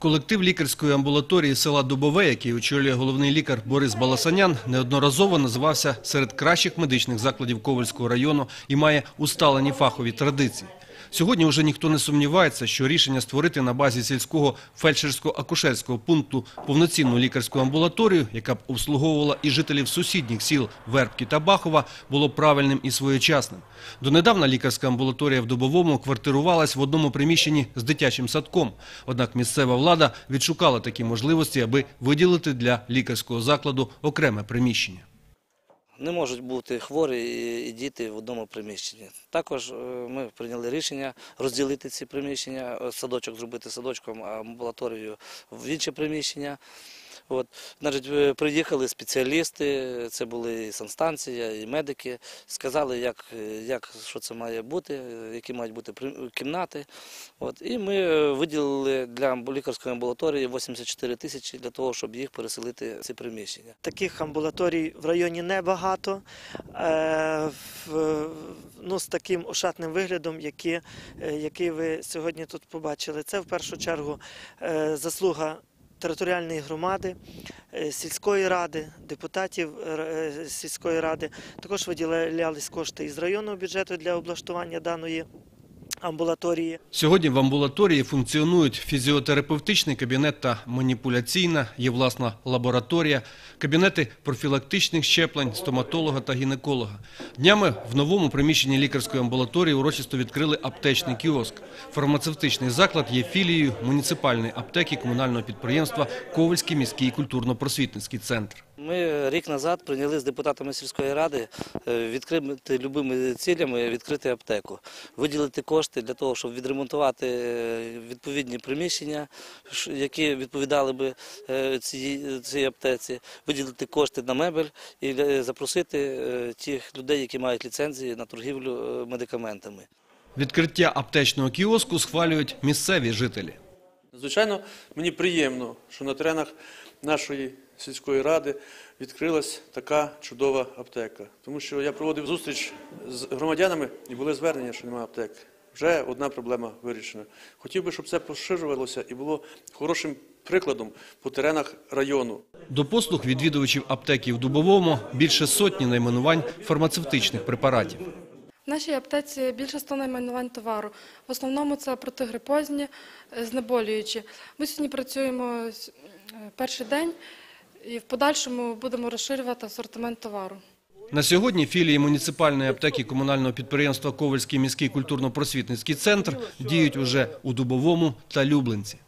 Колектив лікарської амбулаторії села Дубове, який очолює головний лікар Борис Баласанян, неодноразово називався серед кращих медичних закладів Ковальського району і має усталені фахові традиції. Сьогодні вже ніхто не сумнівається, що рішення створити на базі сільського фельдшерсько-акушерського пункту повноцінну лікарську амбулаторію, яка б обслуговувала і жителів сусідніх сіл Вербки та Бахова, було правильним і своєчасним. Донедавна лікарська амбулаторія в Дубовому квартирувалась в одному приміщенні з дитячим садком. Однак місцева влада відшукала такі можливості, аби виділити для лікарського закладу окреме приміщення. Не можуть бути хворі і- діти в одному приміщенні. Також е, ми прийняли рішення розділити ці приміщення, е, садочок зробити садочком, а амбулаторію в інше приміщення. От, значить, приїхали спеціалісти, це були і санстанція, і медики, сказали, як, як, що це має бути, які мають бути кімнати. От, і ми е, виділили для лікарської амбулаторії 84 тисячі для того, щоб їх переселити в ці приміщення. Таких амбулаторій в районі небагато. Е, в- ну, з таким ошатним виглядом, які, е, який ви сьогодні тут побачили. Це в першу чергу е, заслуга територіальної громади, е, сільської ради, депутатів е, сільської ради. Також виділялись кошти із районного бюджету для облаштування даної амбулаторії. Сьогодні в амбулаторії функціонують фізіотерапевтичний кабінет та маніпуляційна, є власна лабораторія, кабінети профілактичних щеплень, стоматолога та гінеколога. Днями в новому приміщенні лікарської амбулаторії урочисто відкрили аптечний кіоск. Фармацевтичний заклад є філією муніципальної аптеки комунального підприємства Ковальський міський культурно-просвітницький центр. Ми рік назад прийняли з депутатами сільської ради е, відкрити любими цілями відкрити аптеку, виділити кошти для того, щоб відремонтувати е, відповідні приміщення, які відповідали би е, цій, цій аптеці, виділити кошти на мебель і запросити тих людей, які мають ліцензії на торгівлю медикаментами. Відкриття аптечного кіоску схвалюють місцеві жителі. Звичайно, мені приємно, що на теренах нашої сільської ради відкрилась така чудова аптека. Тому що я проводив зустріч з громадянами і були звернення, що немає аптек. Вже одна проблема вирішена. Хотів би, щоб це поширювалося і було хорошим прикладом по теренах району. До послуг відвідувачів аптеки в Дубовому більше сотні найменувань фармацевтичних препаратів. В нашій аптеці більше 100 найменувань товару. В основному це протигрипозні, е, знеболюючі. Ми сьогодні працюємо е, перший день і в подальшому будемо розширювати асортимент товару. На сьогодні філії муніципальної аптеки комунального підприємства Ковальський міський культурно-просвітницький центр діють уже у Дубовому та Люблинці.